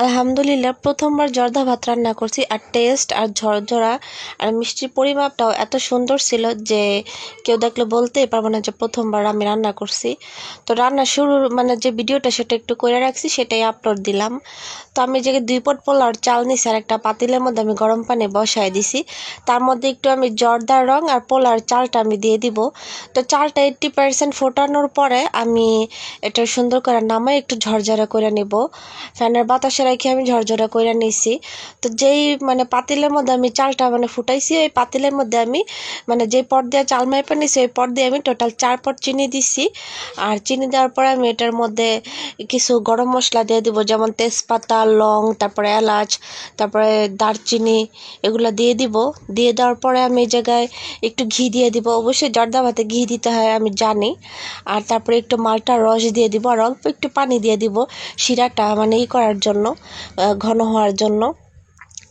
আলহামদুলিল্লাহ, প্রথমবার জর্দা ভাত রান্না করছি আর টেস্ট আর ঝরঝরা আর মিষ্টির পরিমাপটাও এত সুন্দর ছিল যে কেউ দেখলে বলতেই পারব না যে প্রথমবার আমি রান্না করছি। তো রান্না শুরুর মানে যে ভিডিওটা সেটা একটু করে রাখছি, সেটাই আপলোড দিলাম। তো আমি যে দুই পট পোলাওর চাল নিছি আর একটা পাতিলের মধ্যে আমি গরম পানি বসায় দিছি, তার মধ্যে একটু আমি জর্দার রং আর পোলার চালটা আমি দিয়ে দিব। তো চালটা এইট্টি পার্সেন্ট ফোটানোর পরে আমি এটা সুন্দর করে নামাই একটু ঝরঝরা করে নিব। ফ্যানের বাতাসে রেখে আমি ঝরঝরা করে নিছি। তো যেই মানে পাতিলের মধ্যে আমি চালটা মানে ফুটাইছি, ওই পাতিলের মধ্যে আমি মানে যে পট দিয়ে চাল মাইপা নিছি, ওই পট দিয়ে আমি টোটাল চার পট চিনি দিছি। আর চিনি দেওয়ার পরে আমি এটার মধ্যে কিছু গরম মশলা দিয়ে দিব, যেমন তেজপাতা, লং, তারপরে এলাচ, তারপরে দারচিনি, এগুলো দিয়ে দিব। দিয়ে দেওয়ার পরে আমি এই জায়গায় একটু ঘি দিয়ে দিব। অবশ্যই জর্দা ভাতে ঘি দিতে হয়, আমি জানি। আর তারপরে একটু মালটা রস দিয়ে দিব আর অল্প একটু পানি দিয়ে দিব শিরাটা মানে ই করার জন্য ঘন হওয়ার জন্য।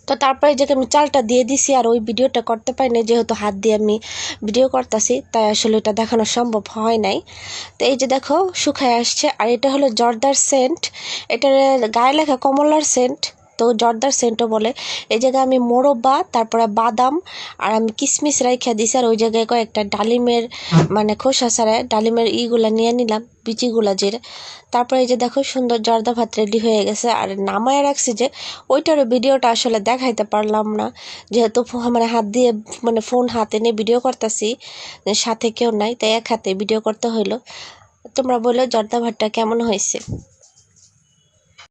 তো তারপরে যে আমি চালটা দিয়ে দিছি আর ওই ভিডিওটা করতে পারি না যেহেতু হাত দিয়ে আমি ভিডিও করতেছি, তাই আসলে এটা দেখানো সম্ভব হয় নাই। তো এই যে দেখো, শুকায় আসছে, আর এটা হলো জর্দার সেন্ট। এটার গায়ে লেখা কমলার সেন্ট। তো জর্দার সেন্টও বলে। এই জায়গায় আমি মোরব্বা, তারপরে বাদাম, আর আমি কিশমিশ রাইখা দিছি, আর ওই জায়গায় কয়েকটা ডালিমের মানে খোসা ছাড়ায় ডালিমের ইগুলা নিয়ে নিলাম, বিচিগুলা যে তারপরে এই যে দেখো সুন্দর জর্দা ভাত রেডি হয়ে গেছে, আর নামায় রাখছি যে ওইটারও ভিডিওটা আসলে দেখাইতে পারলাম না। যেহেতু মানে হাত দিয়ে মানে ফোন হাতে নিয়ে ভিডিও করতেছি সাথে কেউ নাই, তাই এক হাতে ভিডিও করতে হইল। তোমরা বলো জর্দা ভাতটা কেমন হয়েছে?